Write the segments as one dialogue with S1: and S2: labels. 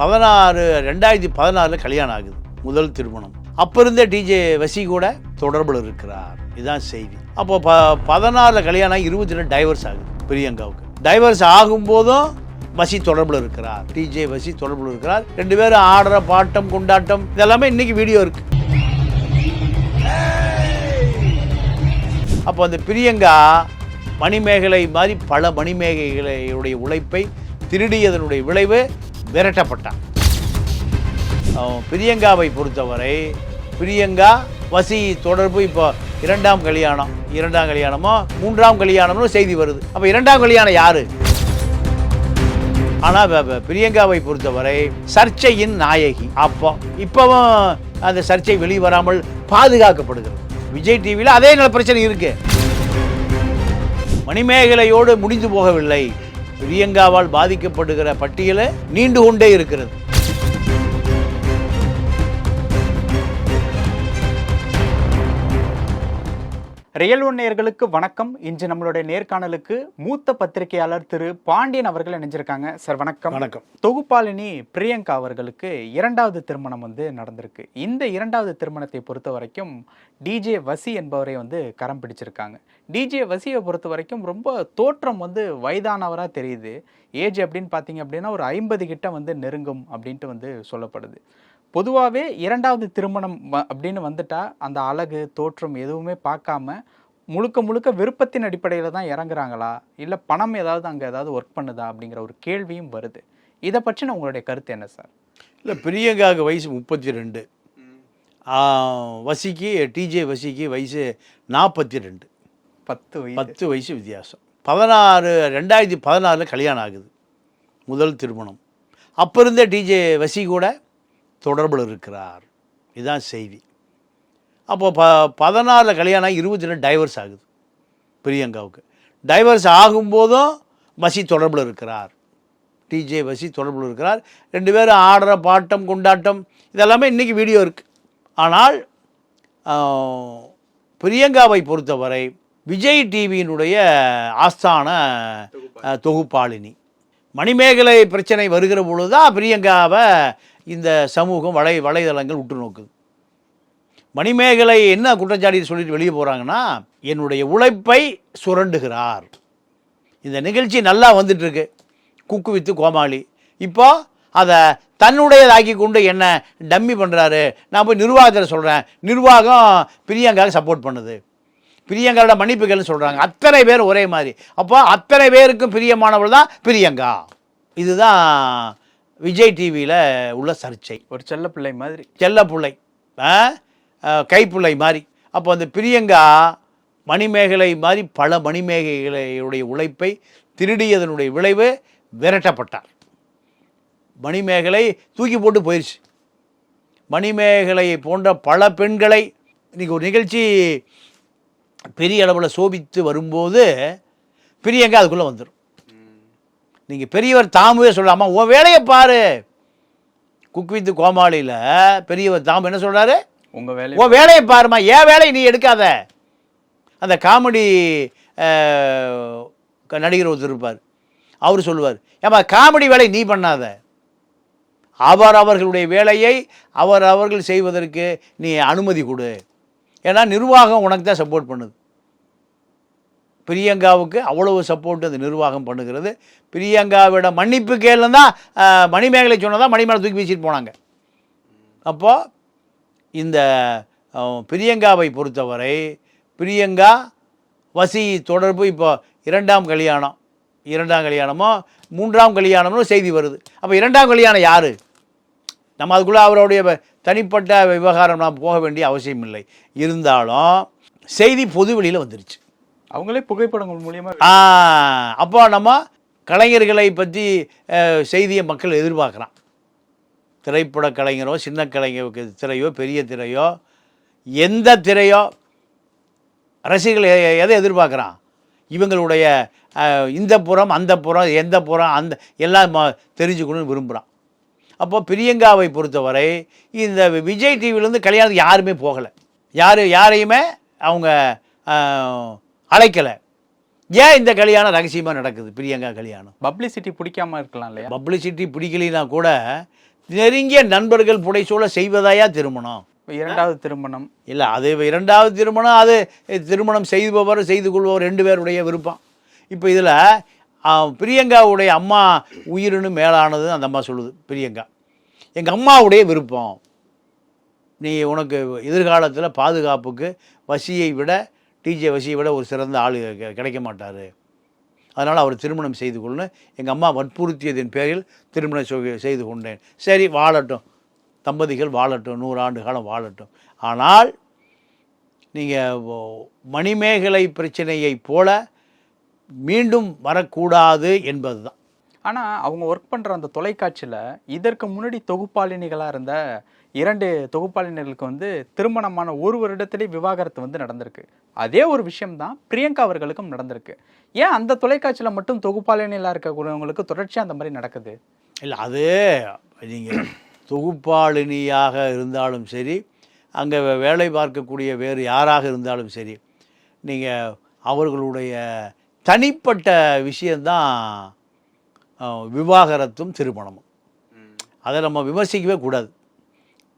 S1: பதினாறு ரெண்டாயிரத்தி பதினாறில் கல்யாணம் ஆகுது முதல் திருமணம். அப்போ இருந்த டிஜே வசி கூட தொடர்பில் இருக்கிறார். இதுதான் செய்தி. அப்போ ப பதினாறில் கல்யாணம் ஆகி இருபத்தி ரெண்டு டைவர்ஸ் ஆகுது பிரியங்காவுக்கு. டைவர்ஸ் ஆகும்போதும் வசி தொடர்பில் இருக்கிறார். டிஜே வசி தொடர்பில் இருக்கிறார். ரெண்டு பேரும் ஆடுற பாட்டம் கொண்டாட்டம் இதெல்லாமே இன்னைக்கு வீடியோ இருக்கு. அப்போ அந்த பிரியங்கா மணிமேகலை மாதிரி பல மணிமேகலையுடைய உழைப்பை திருடியதனுடைய விளைவு விரட்டப்பட்டான். பிரியங்காவை பொறுத்தவரை பிரியங்கா வசி தொடர்பு இப்போ இரண்டாம் கல்யாணம் இரண்டாம் கல்யாணமோ மூன்றாம் கல்யாணம்னு செய்தி வருது. அப்போ இரண்டாம் கல்யாணம் யாரு? ஆனால் பிரியங்காவை பொறுத்தவரை சர்ச்சையின் நாயகி. அப்போ இப்போவும் அந்த சர்ச்சை வெளிவராமல் பாதுகாக்கப்படுகிறது. விஜய் டிவியில் அதே நல்ல பிரச்சனை இருக்கு. மணிமேகலையோடு முடிந்து போகவில்லை. பிரியங்காவால் பாதிக்கப்படுகிற பட்டியலை நீண்டு கொண்டே இருக்கிறது.
S2: ரியல் ஒன் நேயர்களுக்கு வணக்கம். இன்று நம்மளுடைய நேர்காணலுக்கு மூத்த பத்திரிகையாளர் திரு பாண்டியன் அவர்கள் இணைஞ்சிருக்காங்க. சார் வணக்கம்.
S1: வணக்கம்.
S2: தொகுப்பாளினி பிரியங்கா அவர்களுக்கு இரண்டாவது திருமணம் வந்து நடந்திருக்கு. இந்த இரண்டாவது திருமணத்தை பொறுத்த வரைக்கும் டிஜே வசி என்பவரை வந்து கரம் பிடிச்சிருக்காங்க. டிஜே வசியை பொறுத்த வரைக்கும் ரொம்ப தோற்றம் வந்து வயதானவராக தெரியுது. ஏஜ் அப்படின்னு பார்த்தீங்க அப்படின்னா ஒரு ஐம்பது கிட்ட வந்து நெருங்கும் அப்படின்ட்டு வந்து சொல்லப்படுது. பொதுவாகவே இரண்டாவது திருமணம் அப்படின்னு வந்துட்டா அந்த அழகு தோற்றம் எதுவுமே பார்க்காம முழுக்க முழுக்க விருப்பத்தின் அடிப்படையில் தான் இறங்குறாங்களா? இல்லை பணம் ஏதாவது அங்கே ஏதாவது ஒர்க் பண்ணுதா? அப்படிங்கிற ஒரு கேள்வியும் வருது. இதை பற்றின உங்களுடைய கருத்து என்ன சார்?
S1: இல்லை பிரியங்காவுக்கு வயசு முப்பத்தி ரெண்டு வசிக்கு டிஜே வசிக்கு வயசு நாற்பத்தி ரெண்டு
S2: பத்து
S1: பத்து வயசு வித்தியாசம். பதினாறு ரெண்டாயிரத்தி பதினாறில் கல்யாணம் ஆகுது. முதல் திருமணம். அப்போ இருந்த டிஜே வசி கூட தொடர்பில் இருக்கிறார். இதுதான் செய்தி. அப்போ ப பதினாறில் கல்யாணம் இருபத்தி ரெண்டு டைவர்ஸ் ஆகுது. பிரியங்காவுக்கு. டைவர்ஸ் ஆகும்போதும் வசி தொடர்பில் இருக்கிறார். டிஜே வசி தொடர்பில் இருக்கிறார். ரெண்டு பேரும் ஆடுற பாட்டம் கொண்டாட்டம் இதெல்லாமே இன்றைக்கி வீடியோ இருக்குது ஆனால் பிரியங்காவை பொறுத்தவரை விஜய் டிவியினுடைய ஆஸ்தான தொகுப்பாளினி. மணிமேகலை பிரச்சனை வருகிற பொழுது தான் பிரியங்காவை இந்த சமூகம் வலை வலைதளங்கள் உற்று நோக்குது மணிமேகலை என்ன குற்றச்சாட்டு சொல்லிட்டு வெளியே போகிறாங்கன்னா என்னுடைய உழைப்பை சுரண்டுகிறார். இந்த நிகழ்ச்சி நல்லா வந்துட்டுருக்கு. Cook with Komali. இப்போ அதை தன்னுடையதாக்கி கொண்டு என்ன டம்மி பண்ணுறாரு நான் போய் நிர்வாகத்தில் சொல்கிறேன் நிர்வாகம் பிரியங்காவுக்கு சப்போர்ட் பண்ணுது. பிரியங்காவோட மன்னிப்புகள்னு சொல்கிறாங்க அத்தனை பேர் ஒரே மாதிரி. அப்போ அத்தனை பேருக்கும் பிரியமானவள் தான் பிரியங்கா. இதுதான் விஜய் டிவியில் உள்ள சர்ச்சை.
S2: ஒரு செல்ல பிள்ளை மாதிரி.
S1: செல்ல பிள்ளை. கைப்பிள்ளை மாதிரி. அப்போ அந்த பிரியங்கா மணிமேகலை மாதிரி பல மணிமேகலையுடைய உழைப்பை திருடியதனுடைய விளைவு விரட்டப்பட்டார். மணிமேகலை தூக்கி போட்டு போயிடுச்சு மணிமேகலை போன்ற பல பெண்களை இன்னைக்கு ஒரு நிகழ்ச்சி பெரிய அளவில் சோபித்து வரும்போது பிரியங்கா அதுக்குள்ளே வந்துடும் நீங்கள் பெரியவர் தாமுவே சொல்லாமல் உன் வேலையை பாரு. குக் வித் கோமாளியில் பெரியவர் தாம் என்ன சொல்றாரு?
S2: உங்க வேலை
S1: உன் வேலையை பாருமா ஏன் வேலையை நீ எடுக்காத. அந்த காமெடி நடிகர் ஒருத்தர் இருப்பார். அவர் சொல்லுவார் ஏம்மா காமெடி வேலை நீ பண்ணாத. அவர் அவர்களுடைய வேலையை அவர் அவர்கள் செய்வதற்கு நீ அனுமதி கொடு. ஏன்னா நிர்வாகம் உனக்கு தான் சப்போர்ட் பண்ணுது. பிரியங்காவுக்கு அவ்வளவு சப்போர்ட் அந்த நிர்வாகம் பண்ணுகிறது. பிரியங்காவிட மன்னிப்பு கேளுன்னு தான் மணிமேகலை சொன்னதான் மணிமேலை தூக்கி வீசிட்டு போனாங்க. அப்போது இந்த பிரியங்காவை பொறுத்தவரை பிரியங்கா வசி தொடர்பு இப்போ இரண்டாம் கல்யாணம் இரண்டாம் கல்யாணமோ மூன்றாம் கல்யாணம்னு செய்தி வருது. அப்போ இரண்டாம் கல்யாணம் யார்? நம்ம அதுக்குள்ளே அவருடைய தனிப்பட்ட விவகாரம் நாம் போக வேண்டிய அவசியம் இல்லை இருந்தாலும் செய்தி பொது வெளியில் வந்துருச்சு.
S2: அவங்களே புகைப்படங்கள் மூலியமா
S1: அப்போ நம்ம கலைஞர்களை பற்றி செய்தியை மக்கள் எதிர்பார்க்குறான். திரைப்பட கலைஞரோ சின்ன கலைஞருக்கு திரையோ பெரிய திரையோ எந்த திரையோ ரசிகர்கள் எதை எதிர்பார்க்குறான்? இவங்களுடைய இந்த புறம் அந்த புறம் எந்த புறம் அந்த எல்லாம் ம- தெரிஞ்சுக்கணும்னு விரும்புகிறான் அப்போ பிரியங்காவை பொறுத்தவரை இந்த விஜய் டிவிலேருந்து கல்யாணத்துக்கு யாருமே போகலை. யார் யாரையுமே அவங்க அழைக்கலை. ஏன் இந்த கல்யாணம் ரகசியமாக நடக்குது? பிரியங்கா கல்யாணம்.
S2: பப்ளிசிட்டி பிடிக்காம இருக்கலாம் இல்லையா?
S1: பப்ளிசிட்டி பிடிக்கலைன்னா கூட நெருங்கிய நண்பர்கள் புடைசூழ செய்வதாயா திருமணம்?
S2: இப்ப இரண்டாவது திருமணம்.
S1: இல்லை அது இரண்டாவது திருமணம் அது திருமணம் செய்பவர் செய்து கொள்பவர் ரெண்டு பேருடைய விருப்பம். இப்போ இதில் பிரியங்காவுடைய அம்மா உயிரினு மேலானது அந்த அம்மா சொல்லுது பிரியங்கா. எங்கள் அம்மாவுடைய விருப்பம். நீ உனக்கு எதிர்காலத்தில் பாதுகாப்புக்கு வசியை விட டிஜே வசியை விட ஒரு சிறந்த ஆள் கிடைக்க மாட்டார் அதனால் அவர் திருமணம் செய்து கொள்ளு எங்கள் அம்மா வற்புறுத்தியதின் பேரில் திருமணம் செய்து கொண்டேன். சரி வாழட்டும். தம்பதிகள் வாழட்டும். நூறு ஆண்டு காலம் வாழட்டும். ஆனால் நீங்கள் மணிமேகலை பிரச்சனையைப் போல மீண்டும் வரக்கூடாது என்பது தான்
S2: ஆனால் அவங்க ஒர்க் பண்ணுற அந்த தொலைக்காட்சியில் இதற்கு முன்னாடி தொகுப்பாளினிகளாக இருந்த இரண்டு தொகுப்பாளினர்களுக்கு வந்து திருமணமான ஒரு வருடத்திலே விவாகரத்து வந்து நடந்திருக்கு. அதே ஒரு விஷயம்தான் பிரியங்கா அவர்களுக்கும் நடந்திருக்கு. ஏன் அந்த தொலைக்காட்சியில மட்டும் தொகுப்பாளினிகளா இருக்கக்கூடியவங்களுக்கு தொடர்ச்சியா அந்த மாதிரி நடக்குது?
S1: இல்லை அது நீங்கள் தொகுப்பாளினியாக இருந்தாலும் சரி அங்கே வேலை பார்க்கக்கூடிய வேறு யாராக இருந்தாலும் சரி நீங்கள் அவர்களுடைய தனிப்பட்ட விஷயந்தான் விவாகரத்தும் திருமணமும். அதை நம்ம விமர்சிக்கவே கூடாது.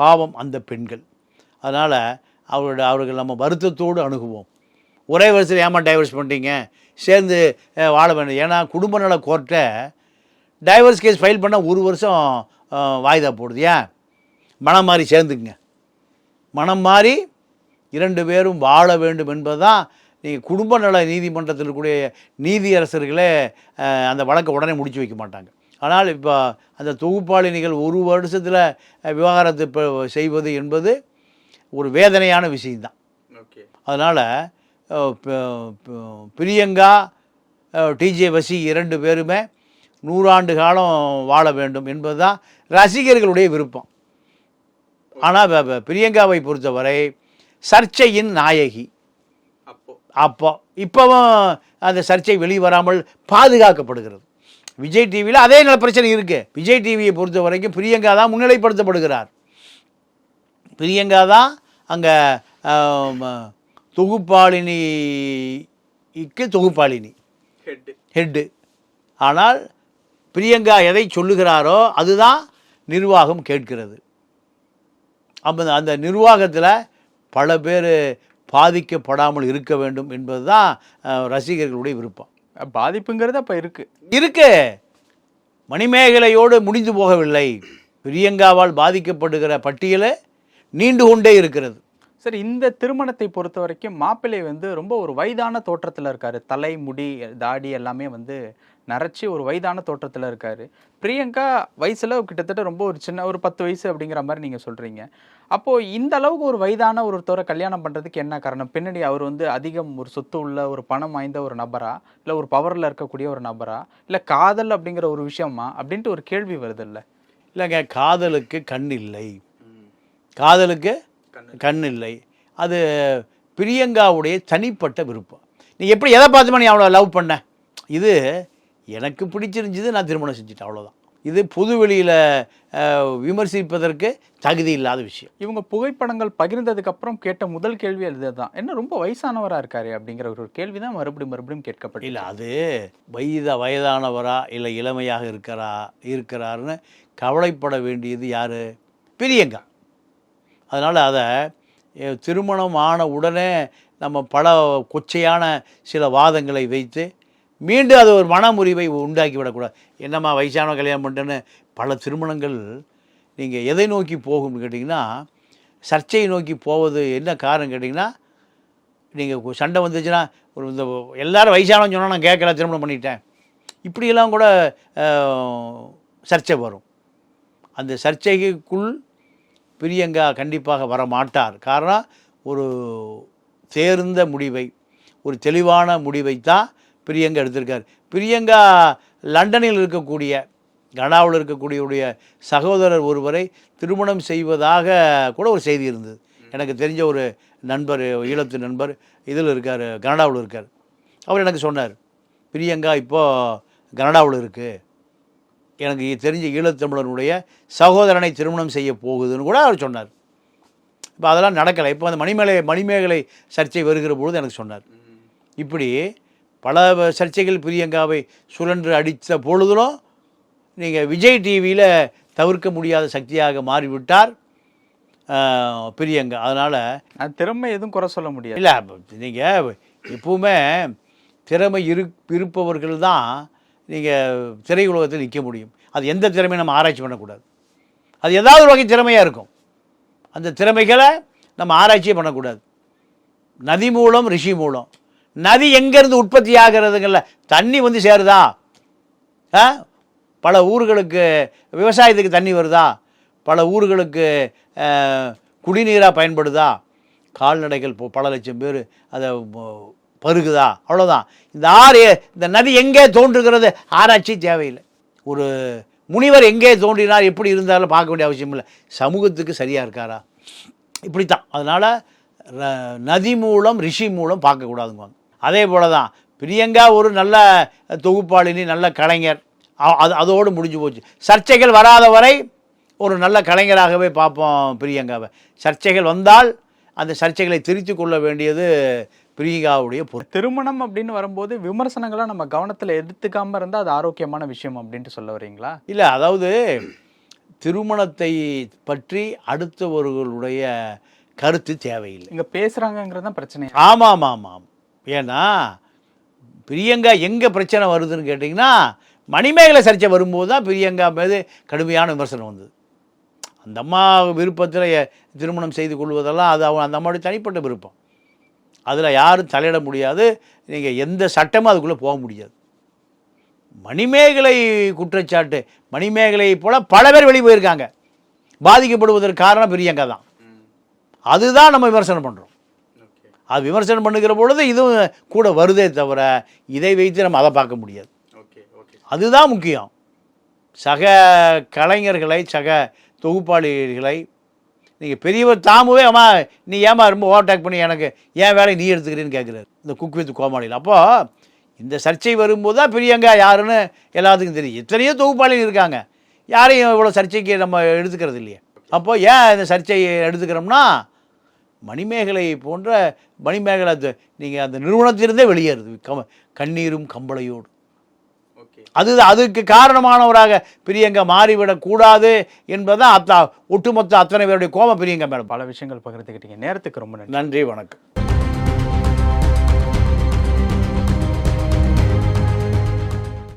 S1: பாவம் அந்த பெண்கள். அதனால் அவருடைய அவர்கள் நம்ம வருத்தத்தோடு அணுகுவோம். ஒரே வருஷத்தில் ஏமா டைவர்ஸ் பண்ணிட்டீங்க? சேர்ந்து வாழ வேண்டும் ஏன்னா குடும்ப நல கோர்ட்டை டைவர்ஸ் கேஸ் ஃபைல் பண்ணால் ஒரு வருஷம் வாய்தா போடுது. ஏன்? மனம் மாறி சேர்ந்துக்குங்க. மனம் மாறி இரண்டு பேரும் வாழ வேண்டும் என்பது தான் நீங்கள் குடும்ப நல நீதிமன்றத்தில் இருக்கக்கூடிய நீதியரசர்களே அந்த வழக்கை உடனே முடிச்சு வைக்க மாட்டாங்க. ஆனால் இப்போ அந்த தொகுப்பாளினிகள் ஒரு வருஷத்தில் விவாகரத்து செய்வது என்பது ஒரு வேதனையான விஷயம்தான்.
S2: ஓகே.
S1: அதனால் பிரியங்கா டிஜே வசி இரண்டு பேருமே நூறாண்டு காலம் வாழ வேண்டும் என்பது தான் ரசிகர்களுடைய விருப்பம். ஆனால் பிரியங்காவை பொறுத்தவரை சர்ச்சையின் நாயகி.
S2: அப்போ.
S1: அப்போ இப்போவும் அந்த சர்ச்சை வெளிவராமல் பாதுகாக்கப்படுகிறது. விஜய் டிவியில் அதே நல்ல பிரச்சனை இருக்குது விஜய் டிவியை பொறுத்த வரைக்கும் பிரியங்கா தான் முன்னிலைப்படுத்தப்படுகிறார். பிரியங்கா தான் அங்கே தொகுப்பாளினிக்கு தொகுப்பாளினி.
S2: ஹெட்
S1: ஹெட்டு ஆனால் பிரியங்கா எதை சொல்லுகிறாரோ அதுதான் நிர்வாகம் கேட்கிறது. அப்போ அந்த நிர்வாகத்தில் பல பேர் பாதிக்கப்படாமல் இருக்க வேண்டும் என்பது தான் ரசிகர்களுடைய விருப்பம்.
S2: பாதிப்புங்கிறது அப்போ இருக்கு.
S1: இருக்கு. மணிமேகலையோடு முடிந்து போகவில்லை. பிரியங்காவால் பாதிக்கப்படுகிற பட்டியலை நீண்டு கொண்டே இருக்கிறது.
S2: சரி இந்த திருமணத்தை பொறுத்த வரைக்கும் மாப்பிள்ளை வந்து ரொம்ப ஒரு வயதான தோற்றத்தில் இருக்காரு. தலை முடி தாடி எல்லாமே வந்து நரைச்சி ஒரு வயதான தோற்றத்தில் இருக்காரு. பிரியங்கா வயசுல கிட்டத்தட்ட ரொம்ப ஒரு சின்ன ஒரு பத்து வயசு அப்படிங்கிற மாதிரி நீங்கள் சொல்கிறீங்க அப்போது இந்த அளவுக்கு ஒரு வயதான ஒருத்தரை கல்யாணம் பண்ணுறதுக்கு என்ன காரணம்? பின்னாடி அவர் வந்து அதிகம் ஒரு சொத்து உள்ள ஒரு பணம் வாய்ந்த ஒரு நபரா? இல்லை ஒரு பவரில் இருக்கக்கூடிய ஒரு நபரா? இல்லை காதல் அப்படிங்கிற ஒரு விஷயமா? அப்படின்ட்டு ஒரு கேள்வி வருது இல்லை?
S1: இல்லைங்க காதலுக்கு கண் இல்லை. காதலுக்கு கண் இல்லை அது பிரியங்காவுடைய தனிப்பட்ட விருப்பம். நீ எப்படி எதை பார்த்துமா நீ அவளை லவ் பண்ண? இது எனக்கு பிடிச்சிருந்துச்சு நான் திருமணம் செஞ்சுட்டேன் அவ்வளோதான் இது பொது வெளியில் விமர்சிப்பதற்கு தகுதி இல்லாத விஷயம்.
S2: இவங்க புகைப்படங்கள் பகிர்ந்ததுக்கு அப்புறம் கேட்ட முதல் கேள்வி அதுதான். என்ன ரொம்ப வயசானவரா இருக்காரு அப்படிங்கிற ஒரு கேள்வி தான் மறுபடியும் மறுபடியும் கேட்கப்பட்டு
S1: இல்லை அது வயத வயதானவரா இல்லை இளமையாக இருக்கிறா இருக்கிறாருன்னு கவலைப்பட வேண்டியது யார்? பிரியங்கா. அதனால் அதை திருமணம் ஆன உடனே நம்ம பல கொச்சையான சில வாதங்களை வைத்து மீண்டும் அது ஒரு மனமுறிவை உண்டாக்கி விடக்கூடாது என்னம்மா வயசான கல்யாணம் பண்ணிட்டேன்னு பல திருமணங்கள் நீங்கள் எதை நோக்கி போகும்னு கேட்டிங்கன்னா சர்ச்சையை நோக்கி போவது என்ன காரணம் கேட்டிங்கன்னா நீங்கள் சண்டை வந்துச்சுன்னா ஒரு இந்த எல்லாரும் வயசானவங்க சொன்னால் நான் கேட்கல திருமணம் பண்ணிட்டேன். இப்படியெல்லாம் கூட சர்ச்சை வரும். அந்த சர்ச்சைக்குள் பிரியங்கா கண்டிப்பாக வர மாட்டார் காரணம் ஒரு தேர்ந்த முடிவை ஒரு தெளிவான முடிவை தான் பிரியங்கா எடுத்திருக்கார். பிரியங்கா லண்டனில் இருக்கக்கூடிய கனடாவில் இருக்கக்கூடியவுடைய சகோதரர் ஒருவரை திருமணம் செய்வதாக கூட ஒரு செய்தி இருந்தது. எனக்கு தெரிஞ்ச ஒரு நண்பர் ஈழத்து நண்பர் இதில் இருக்கார் கனடாவில் இருக்கார். அவர் எனக்கு சொன்னார் பிரியங்கா இப்போது கனடாவில் இருக்குது எனக்கு தெரிஞ்ச ஈழத்தமிழனுடைய சகோதரனை திருமணம் செய்ய போகுதுன்னு கூட அவர் சொன்னார். இப்போ அதெல்லாம் நடக்கலை. இப்போ அந்த மணிமேலை மணிமேகலை சர்ச்சை வருகிற பொழுது எனக்கு சொன்னார். இப்படி பல சர்ச்சைகள் பிரியங்காவை சுழன்று அடித்த பொழுதிலும் நீங்கள் விஜய் டிவியில் தவிர்க்க முடியாத சக்தியாக மாறிவிட்டார் பிரியங்கா. அதனால்
S2: அது திறமை எதுவும் குறை சொல்ல முடியாது.
S1: இல்லை நீங்கள் எப்பவுமே திறமை இரு இருப்பவர்கள் தான் நீங்கள் திரையுலகத்தில் நிற்க முடியும். அது எந்த திறமையும் நம்ம ஆராய்ச்சி பண்ணக்கூடாது. அது ஏதாவது ஒரு வகை திறமையாக இருக்கும். அந்த திறமைகளை நம்ம ஆராய்ச்சியே பண்ணக்கூடாது. நதி மூலம் ரிஷி மூலம். நதி எங்கேருந்து உற்பத்தி ஆகிறதுங்கள தண்ணி வந்து சேருதா? ஆ? பல ஊர்களுக்கு விவசாயத்துக்கு தண்ணி வருதா? பல ஊர்களுக்கு குடிநீராக பயன்படுதா? கால்நடைகள் பல லட்சம் பேர் அதை பருகுதா? அவ்வளோதான் இந்த ஆறு இந்த நதி எங்கே தோன்றுகிறது? ஆராய்ச்சி தேவையில்லை. ஒரு முனிவர் எங்கே தோன்றினார் எப்படி இருந்தாலும் பார்க்க வேண்டிய அவசியம் இல்லை. சமூகத்துக்கு சரியாக இருக்காரா? இப்படித்தான். அதனால் நதி மூலம் ரிஷி மூலம் பார்க்கக்கூடாதுங்குவாங்க அதே போல தான் பிரியங்கா ஒரு நல்ல தொகுப்பாளினி நல்ல கலைஞர். அது அதோடு முடிஞ்சு போச்சு. சர்ச்சைகள் வராத வரை ஒரு நல்ல கலைஞராகவே பார்ப்போம் பிரியங்காவை. சர்ச்சைகள் வந்தால் அந்த சர்ச்சைகளை திரித்து கொள்ள வேண்டியது பிரியங்காவுடைய பொறுப்பு.
S2: திருமணம் அப்படின்னு வரும்போது விமர்சனங்களை நம்ம கவனத்துல எடுத்துக்காம இருந்தா அது ஆரோக்கியமான விஷயம் அப்படின்ட்டு சொல்ல வரீங்களா?
S1: இல்லை அதாவது திருமணத்தை பற்றி அடுத்தவர்களுடைய கருத்து தேவையில்லை.
S2: இங்க பேசுறாங்கங்கிறது தான் பிரச்சனை
S1: ஆமாம் ஆமாம் ஆமாம் ஏன்னா பிரியங்கா எங்கே பிரச்சனை வருதுன்னு கேட்டிங்கன்னா மணிமேகலை சர்ச்சை வரும்போது தான் பிரியங்கா மீது கடுமையான விமர்சனம் வந்தது. அந்த அம்மா விருப்பத்தில் திருமணம் செய்து கொள்வதெல்லாம் அது அவங்க அந்த அம்மாவுடைய தனிப்பட்ட விருப்பம். அதில் யாரும் தலையிட முடியாது. நீங்கள் எந்த சட்டமும் அதுக்குள்ளே போக முடியாது. மணிமேகலை குற்றச்சாட்டு மணிமேகலை போல பல பேர் வெளியே போயிருக்காங்க. பாதிக்கப்படுவதற்கு காரணம் பிரியங்கா தான். அதுதான் நம்ம விமர்சனம் பண்ணுறோம் அது விமர்சனம் பண்ணுகிற பொழுது இதுவும் கூட வருதே தவிர இதை வைத்து நம்ம அதை பார்க்க முடியாது. அதுதான் முக்கியம். சக கலைஞர்களை சக தொகுப்பாளிகளை நீங்கள் பெரியவர் தாமுவே அம்மா நீ ஏமா ரொம்ப ஓவர்டேக் பண்ணி எனக்கு ஏன் வேலையை நீ எடுத்துக்கிறேன்னு கேட்குறாரு இந்த குக் வித் கோமாளியில் அப்போது இந்த சர்ச்சை வரும்போது தான் பெரியங்க யாருன்னு எல்லாத்துக்கும் தெரியும். எத்தனையோ தொகுப்பாளிகள் இருக்காங்க. யாரையும் இவ்வளோ சர்ச்சைக்கு நம்ம எடுத்துக்கிறது இல்லையே. அப்போது ஏன் இந்த சர்ச்சையை எடுத்துக்கிறோம்னா மணிமேகலை போன்ற மணிமேகலை நீங்கள் அந்த நிறுவனத்திலிருந்தே வெளியேறுது. கம் கண்ணீரும் கம்பளையோடு அது அதுக்கு காரணமானவராக பிரியங்கா மாறிவிடக்கூடாது என்பதுதான் அத்தா ஒட்டுமொத்த அத்தனை பேருடைய கோபம். பிரியங்கா மேடம்
S2: பல விஷயங்கள் பகிர்ந்துக்கிட்டீங்க நேரத்துக்கு ரொம்ப நன்றி.
S1: நன்றி வணக்கம்.